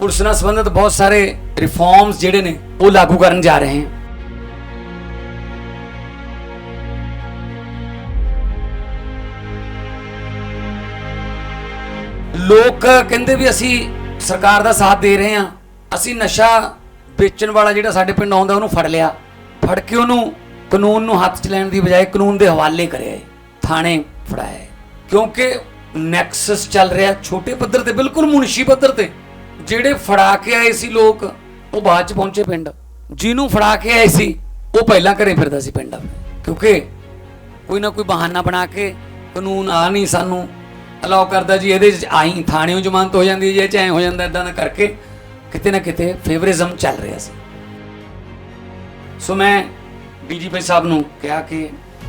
Police ਨਾਲ ਸੰਬੰਧਿਤ ਬਹੁਤ ਸਾਰੇ ਰਿਫਾਰਮਸ ਜਿਹੜੇ ਨੇ ਉਹ ਲਾਗੂ ਕਰਨ ਜਾ ਰਹੇ ਹਾਂ। ਲੋਕ ਕਹਿੰਦੇ ਵੀ ਅਸੀਂ ਸਰਕਾਰ ਦਾ ਸਾਥ ਦੇ ਰਹੇ ਹਾਂ। ਅਸੀਂ ਨਸ਼ਾ ਵੇਚਣ ਵਾਲਾ ਜਿਹੜਾ ਸਾਡੇ ਪਿੰਡ ਆਉਂਦਾ ਉਹਨੂੰ ਫੜ ਲਿਆ। ਫੜ ਕੇ ਉਹਨੂੰ ਕਾਨੂੰਨ ਨੂੰ ਹੱਥ 'ਚ ਲੈਣ ਦੀ ਬਜਾਏ ਕਾਨੂੰਨ ਦੇ ਹਵਾਲੇ ਕਰਿਆ ਹੈ, ਥਾਣੇ ਫੜਾਇਆ ਕਿਉਂਕਿ ਨੈਕਸਸ ਚੱਲ ਰਿਹਾ ਛੋਟੇ ਪੱਧਰ ਤੇ ਬਿਲਕੁਲ ਮੁਨਸ਼ੀ ਪੱਧਰ ਤੇ। ਜਿਹੜੇ ਫੜਾ ਕੇ ਆਏ ਸੀ ਲੋਕ, ਉਹ ਬਾਅਦ 'ਚ ਪਹੁੰਚੇ ਪਿੰਡ। ਜਿਹਨੂੰ ਫੜਾ ਕੇ ਆਏ ਸੀ, ਉਹ ਪਹਿਲਾਂ ਘਰੇ ਫਿਰਦਾ ਸੀ ਪਿੰਡ। ਕਿਉਂਕਿ ਕੋਈ ਨਾ ਕੋਈ ਬਹਾਨਾ ਬਣਾ ਕੇ ਕਾਨੂੰਨ ਆ ਨਹੀਂ ਸਾਨੂੰ। ਅਲਾਉ ਕਰਦਾ ਜੀ, ਇਹਦੇ ਚ ਆਈ, ਥਾਣਿਓਂ ਜ਼ਮਾਨਤ ਹੋ ਜਾਂਦੀ ਹੈ ਜੇ ਚਾਹੇ ਹੋ ਜਾਂਦਾ ਇਦਾਂ ਦਾ ਕਰਕੇ ਕਿਤੇ ਨਾ ਕਿਤੇ ਫੇਵਰਿਜ਼ਮ ਚੱਲ ਰਿਹਾ ਸੀ। ਸੋ ਮੈਂ ਡੀਜੀਪੀ ਸਾਹਿਬ ਨੂੰ ਕਿਹਾ ਕਿ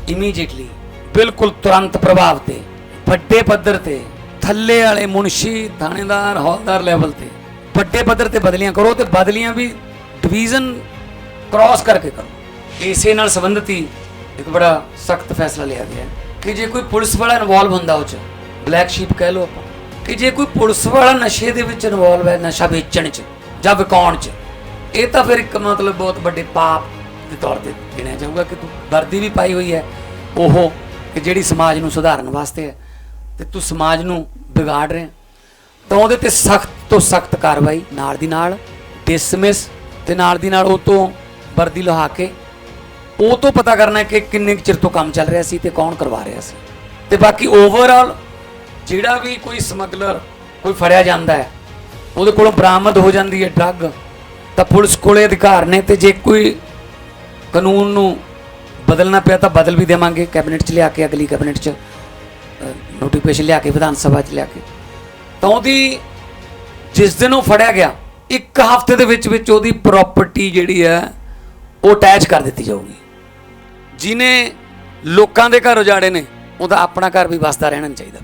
ਇਮੀਡੀਏਟਲੀ ਬਿਲਕੁਲ ਤੁਰੰਤ ਪ੍ਰਭਾਵ ਤੇ, ਵੱਡੇ ਪੱਧਰ ਤੇ ਥੱਲੇ ਵਾਲੇ ਮੁਨਸ਼ੀ, ਥਾਣੇਦਾਰ, ਹੌਲਦਾਰ ਲੈਵਲ ਤੇ। ਵੱਡੇ ਪੱਧਰ ਤੇ ਬਦਲੀਆਂ ਕਰੋ ਤੇ ਬਦਲੀਆਂ ਵੀ ਡਿਵੀਜ਼ਨ ਕ੍ਰਾਸ ਕਰਕੇ ਕਰੋ। ਇਸੇ ਨਾਲ ਸੰਬੰਧਿਤ ਹੀ ਇੱਕ ਬੜਾ ਸਖਤ ਫੈਸਲਾ ਲਿਆ ਗਿਆ ਕਿ ਜੇ ਕੋਈ ਪੁਲਿਸ ਵਾਲਾ ਇਨਵੋਲਵ ਹੁੰਦਾ ਉਹ ਚ ਬਲੈਕ ਸ਼ੀਪ ਕਹਿ ਲਓ ਆਪਾਂ, ਕਿ ਜੇ ਕੋਈ ਪੁਲਿਸ ਵਾਲਾ ਨਸ਼ੇ ਦੇ ਵਿੱਚ ਇਨਵੋਲਵ ਹੈ, ਨਸ਼ਾ ਵੇਚਣ ਚ ਜਾਂ ਵਿਕਾਉਣ ਚ, ਇਹ ਤਾਂ ਫਿਰ ਇੱਕ ਮਤਲਬ ਬਹੁਤ ਵੱਡੇ ਪਾਪ ਦੇ ਤੌਰ ਤੇ ਗਿਣਿਆ ਜਾਊਗਾ ਕਿ ਤੂੰ ਵਰਦੀ ਵੀ ਪਾਈ ਹੋਈ ਹੈ, ਉਹ ਕਿ ਜਿਹੜੀ ਸਮਾਜ ਨੂੰ ਸੁਧਾਰਨ ਵਾਸਤੇ ਹੈ। ਤੇ ਤੂੰ ਸਮਾਜ ਨੂੰ ਵਿਗਾੜ ਰਿਹਾ ਤਾਂ ਉਹਦੇ ਤੇ ਸਖਤ ਤੋਂ ਸਖਤ ਕਾਰਵਾਈ ਨਾਲ ਦੀ ਨਾਲ ਡਿਸਮਿਸ ਤੇ ਨਾਲ ਦੀ ਨਾਲ ਉਹ ਤੋਂ ਵਰਦੀ ਲਹਾ ਕੇ ਉਹ ਤੋਂ ਪਤਾ ਕਰਨਾ ਕਿ ਕਿੰਨੇ ਕੁ ਚਿਰ ਤੋਂ ਕੰਮ ਚੱਲ ਰਿਹਾ ਸੀ ਤੇ ਕੌਣ ਕਰਵਾ ਰਿਹਾ ਸੀ। ਤੇ ਬਾਕੀ ਓਵਰਆਲ ਜਿਹੜਾ ਵੀ ਕੋਈ ਸਮਗਲਰ ਕੋਈ ਫੜਿਆ ਜਾਂਦਾ ਹੈ, ਉਹਦੇ ਕੋਲੋਂ ਬਰਾਮਦ ਹੋ ਜਾਂਦੀ ਹੈ ਡਰੱਗ ਤਾਂ ਪੁਲਿਸ ਕੋਲੇ ਅਧਿਕਾਰ ਨੇ ਤੇ ਜੇ ਕੋਈ ਕਾਨੂੰਨ ਨੂੰ ਬਦਲਣਾ ਪਿਆ ਤਾਂ ਬਦਲ ਵੀ ਦੇਵਾਂਗੇ ਕੈਬਨਿਟ 'ਚ ਲਿਆ ਕੇ ਅਗਲੀ ਕੈਬਨਿਟ 'ਚ। ਨੋਟੀਫਿਕੇਸ਼ਨ ਲਿਆ ਕੇ, ਵਿਧਾਨ ਸਭਾ 'ਚ ਲਿਆ ਕੇ। ਤਾਂ ਉਹਦੀ ਜਿਸ ਦਿਨ ਉਹ ਫੜਿਆ ਗਿਆ, ਇੱਕ ਹਫ਼ਤੇ ਦੇ ਵਿੱਚ ਵਿੱਚ ਉਹਦੀ ਪ੍ਰਾਪਰਟੀ ਜਿਹੜੀ ਹੈ, ਉਹ ਅਟੈਚ ਕਰ ਦਿੱਤੀ ਜਾਊਗੀ। ਜਿਨੇ ਲੋਕਾਂ ਦੇ ਘਰ ਉਜਾੜੇ ਨੇ, ਉਹਦਾ ਆਪਣਾ ਘਰ ਵੀ ਵਸਦਾ ਰਹਿਣਾ ਚਾਹੀਦਾ।